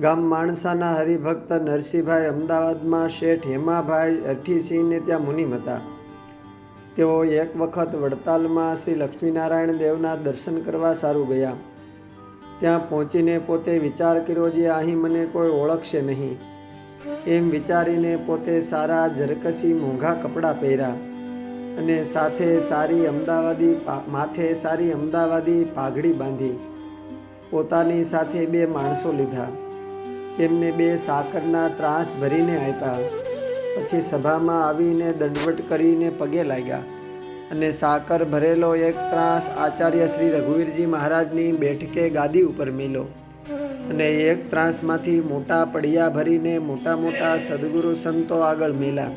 ગામ માણસાના હરિભક્ત નરસિંહભાઈ અમદાવાદમાં શેઠ હેમાભાઈ અઠીસિંહને ત્યાં મુનિમ હતા. તેઓ એક વખત વડતાલમાં શ્રી લક્ષ્મીનારાયણ દેવના દર્શન કરવા સારું ગયા. ત્યાં પહોંચીને પોતે વિચાર કર્યો જે અહીં મને કોઈ ઓળખશે નહીં. એમ વિચારીને પોતે સારા ઝરકસી મોંઘા કપડાં પહેર્યા અને સાથે સારી અમદાવાદી માથે સારી અમદાવાદી પાઘડી બાંધી. પોતાની સાથે બે માણસો લીધા. તેમને બે સાકરના ત્રાસ ભરીને આપ્યા. પછી સભામાં આવીને દંડવટ કરીને પગે લાગ્યા અને સાકર ભરેલો એક ત્રાસ આચાર્ય શ્રી રઘુવીરજી મહારાજની બેઠકે ગાદી ઉપર મેલો અને એક ત્રાસમાંથી મોટા પડિયા ભરીને મોટા મોટા સદગુરુ સંતો આગળ મેલા.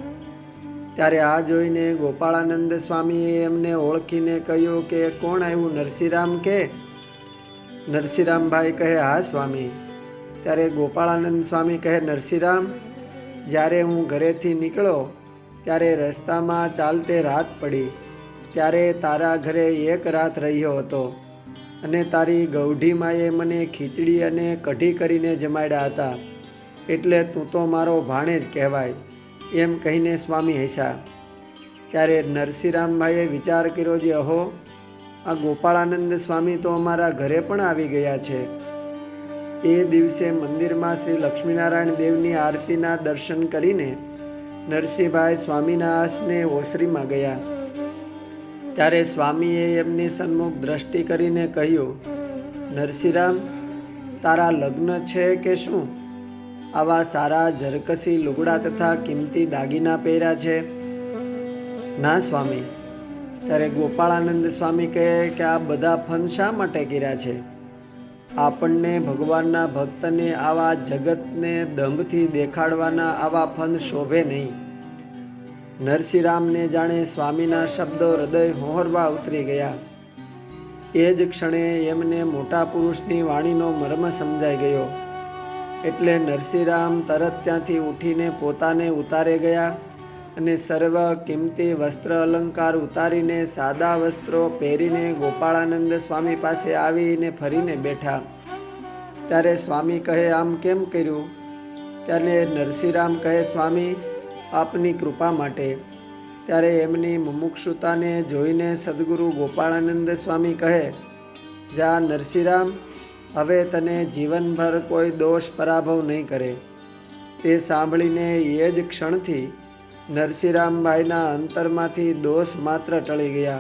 ત્યારે આ જોઈને ગોપાળાનંદ સ્વામીએ એમને ઓળખીને કહ્યું કે, કોણ આવ્યું નરસિંહરામ કે? નરસિંહરામભાઈ કહે, હા, સ્વામી. ત્યારે ગોપાળાનંદ સ્વામી કહે નરસિંહરામ જ્યારે હું ઘરેથી નીકળ્યો ત્યારે રસ્તામાં ચાલતે રાત પડી. ત્યારે તારા ઘરે એક રાત રહ્યો હતો અને તારી ગૌઢી માએ મને ખીચડી અને કઢી કરીને જમાડ્યા હતા. એટલે તું તો મારો ભાણે જ કહેવાય, એમ કહીને સ્વામી હૈસા ત્યારે નરસિંહરામભાઈએ વિચાર કર્યો જે, અહો, આ ગોપાળાનંદ સ્વામી તો અમારા ઘરે પણ આવી ગયા છે. એ દિવસે મંદિરમાં શ્રી લક્ષ્મીનારાયણ દેવની આરતીના દર્શન કરીને નરસિંહભાઈ સ્વામીના આસને ઓસરીમાં ગયા. ત્યારે સ્વામીએ એમની સન્મુખ દ્રષ્ટિ કરીને કહ્યું, નરસિંહરામ, તારા લગ્ન છે કે શું? આવા સારા ઝરકસી લુગડા તથા કિંમતી દાગીના પહેર્યા છે? ના સ્વામી. ત્યારે ગોપાળાનંદ સ્વામી કહે કે, આ બધા ફન શા માટે કર્યા છે? આપણને ભગવાનના ભક્તને આવા જગતને દંભથી દેખાડવાના આવા ફન શોભે નહીં. નરસિંહરામને જાણે સ્વામીના શબ્દો હૃદય હોહરવા ઉતરી ગયા. એ જ ક્ષણે એમને મોટા પુરુષની વાણીનો મર્મ સમજાઈ ગયો. એટલે નરસિંહરામ તરત ત્યાંથી ઉઠીને પોતાને ઉતારે ગયા. અને સર્વ કિંમતી વસ્ત્ર અલંકાર ઉતારીને સાદા વસ્ત્રો પહેરીને ગોપાળાનંદ સ્વામી પાસે આવીને ફરીને બેઠા. ત્યારે સ્વામી કહે, આમ કેમ કર્યું? ત્યારે નરસિંહરામ કહે, સ્વામી, આપની કૃપા માટે. ત્યારે એમની મુમુક્ષુતાને જોઈને સદગુરુ ગોપાળાનંદ સ્વામી કહે, જા નરસિંહરામ, હવે તને જીવનભર કોઈ દોષ પરાભવ નહીં કરે. તે સાંભળીને એ જ ક્ષણથી નરસિંહરામભાઈના અંતરમાંથી દોષ માત્ર ટળી ગયા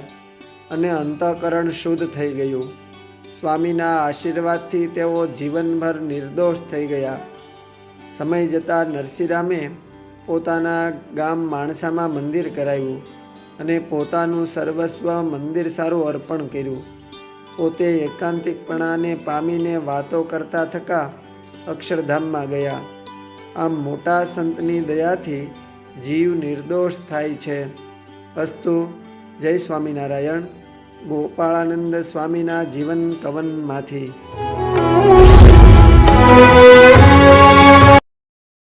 અને અંતઃકરણ શુદ્ધ થઈ ગયું. સ્વામીના આશીર્વાદથી તેઓ જીવનભર નિર્દોષ થઈ ગયા. સમય જતાં નરસિંહરામે પોતાના ગામ માણસામાં મંદિર કરાવ્યું અને પોતાનું સર્વસ્વ મંદિર સારું અર્પણ કર્યું. પોતે એકાંતિકપણાને પામીને વાતો કરતા થકા અક્ષરધામમાં ગયા. આમ મોટા સંતની દયાથી જીવ નિર્દોષ થાય છે. અસ્તુ જય સ્વામિનારાયણ. ગોપાળાનંદ સ્વામીના જીવન કવનમાંથી.